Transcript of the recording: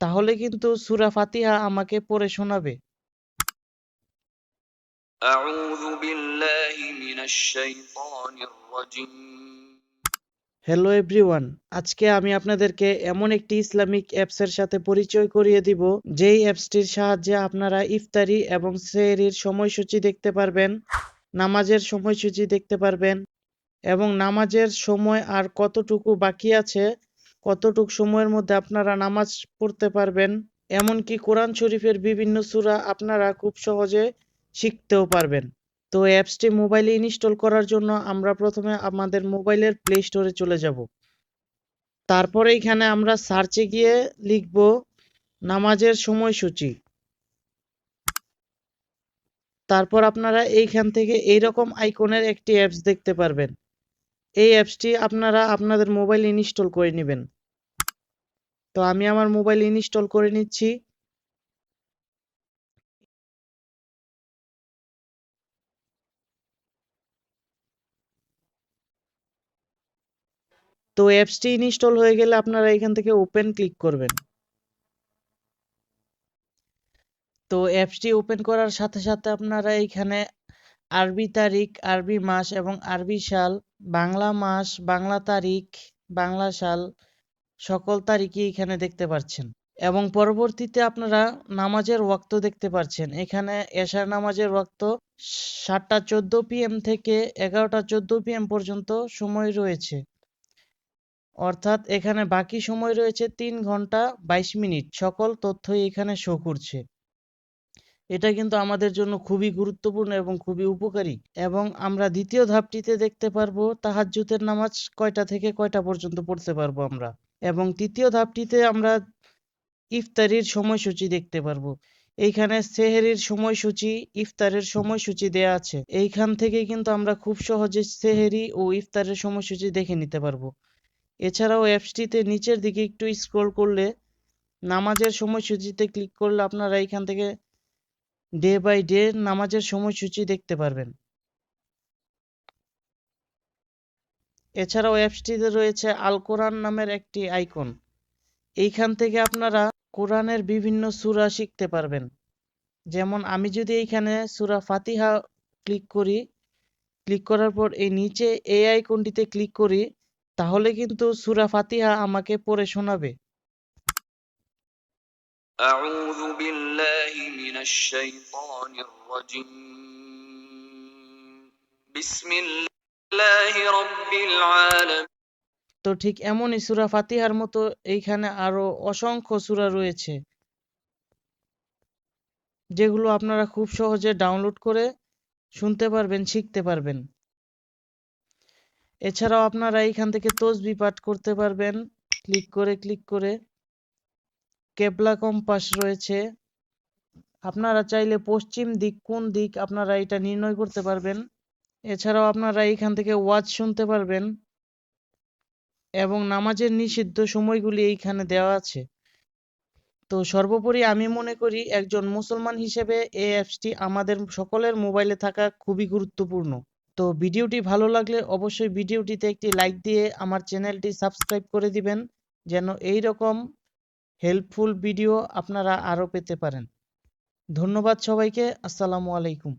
তাহলে কিন্তু সুরা ফাতিহা আমাকে পড়ে শোনাবে। হ্যালো এভরিওয়ান আজকে আমি আপনাদেরকে এমন একটি ইসলামিক অ্যাপসের সাথে পরিচয় করিয়ে দিব যেই অ্যাপসটির সাহায্যে আপনারা ইফতারি এবং সেরির সময়সূচি দেখতে পারবেন নামাজের সময়সূচি দেখতে পারবেন এবং নামাজের সময় আর কতটুকু বাকি আছে কতটুকু সময়ের মধ্যে আপনারা নামাজ পড়তে পারবেন, এমনকি কোরআন শরীফের বিভিন্ন সূরা আপনারা খুব সহজে শিখতেও পারবেন। তো অ্যাপসটি মোবাইলে ইনস্টল করার জন্য আমরা প্রথমে আমাদের মোবাইলের প্লে স্টোরে চলে যাব। তারপরে এখানে আমরা সার্চে গিয়ে লিখব নামাজের সময়সূচি। তারপর আপনারা এইখান থেকে এইরকম আইকনের একটি অ্যাপস দেখতে পারবেন। এই অ্যাপসটি আপনারা আপনাদের মোবাইল ইনস্টল করে নেবেন। তো আমি আমার মোবাইল ইনস্টল করে নিচ্ছি। তো অ্যাপসটি ইনস্টল হয়ে গেলে আপনারা এখান থেকে ওপেন ক্লিক করবেন। তো অ্যাপসটি ওপেন করার সাথে সাথে আপনারা এইখানে আরবি তারিখ, আরবি মাস এবং আরবি সাল, বাংলা মাস, বাংলা তারিখ, বাংলা সাল, সকল তারিখই এখানে দেখতে পাচ্ছেন এবং পরবর্তীতে আপনারা নামাজের ওয়াক্ত দেখতে পাচ্ছেন এখানে এশার নামাজের ওয়াক্ত সাতটা চোদ্দ পিএম থেকে এগারোটা চোদ্দ পিএম পর্যন্ত সময় রয়েছে। অর্থাৎ এখানে বাকি সময় রয়েছে তিন ঘণ্টা বাইশ মিনিট। সকল তথ্যই এখানে শো করছে। এটা কিন্তু আমাদের জন্য খুবই গুরুত্বপূর্ণ এবং খুবই উপকারী। এবং আমরা দ্বিতীয় ধাপটিতে দেখতে পারব, তাহাজ্জুদের নামাজ কয়টা থেকে কয়টা পর্যন্ত পড়তে পারব আমরা? এবং তৃতীয় ধাপটিতে আমরা ইফতারির সময়সূচি দেখতে পারব। এইখানে সেহেরির সময়সূচি, ইফতারের সময়সূচি দেয়া আছে। এইখান থেকে কিন্তু আমরা খুব সহজে সেহেরি ও ইফতারের সময়সূচি দেখে নিতে পারব। এছাড়াও অ্যাপসটিতে নিচের দিকে একটু স্ক্রল করলে, নামাজের সময়সূচিতে ক্লিক করলে আপনারা এইখান থেকে ডে বাই ডে নামাজের সময়সূচি দেখতে পারবেন। এছাড়াও অ্যাপসটিতে রয়েছে আল কোরআন নামের একটি আইকন। এইখান থেকে আপনারা কোরআনের বিভিন্ন সূরা শিখতে পারবেন। যেমন আমি যদি এইখানে সূরা ফাতিহা ক্লিক করি, ক্লিক করার পর এই নিচে এই আইকনটিতে ক্লিক করি, তাহলে কিন্তু সূরা ফাতিহা আমাকে পড়ে শোনাবে। أعوذ بالله من الشيطان الرجيم بسم الله رب العالمين তো ঠিক এমনই সূরা ফাতিহার মতো এইখানে আরো অসংখ্য সূরা রয়েছে যেগুলো আপনারা খুব সহজে ডাউনলোড করে শুনতে পারবেন শিখতে পারবেন এছাড়াও আপনারা এইখান থেকে তসবি পাঠ করতে পারবেন ক্লিক করে ক্লিক করে কেবলা কম্পাস রয়েছে। আপনারা চাইলে পশ্চিম দিক, কোন দিক আপনারা এটা নির্ণয় করতে পারবেন। এছাড়াও আপনারা এইখান থেকে ওয়াজ শুনতে পারবেন এবং নামাজের নিষিদ্ধ সময়গুলি এইখানে দেওয়া আছে। তো সর্বোপরি আমি মনে করি একজন মুসলমান হিসেবে এই অ্যাপসটি আমাদের সকলের মোবাইলে থাকা খুবই গুরুত্বপূর্ণ। তো ভিডিওটি ভালো লাগলে অবশ্যই ভিডিওটিতে একটি লাইক দিয়ে আমার চ্যানেলটি সাবস্ক্রাইব করে দিবেন, যেন এই রকম হেল্পফুল ভিডিও আপনারা আরও পেতে পারেন। ধন্যবাদ সবাইকে আসসালামু আলাইকুম।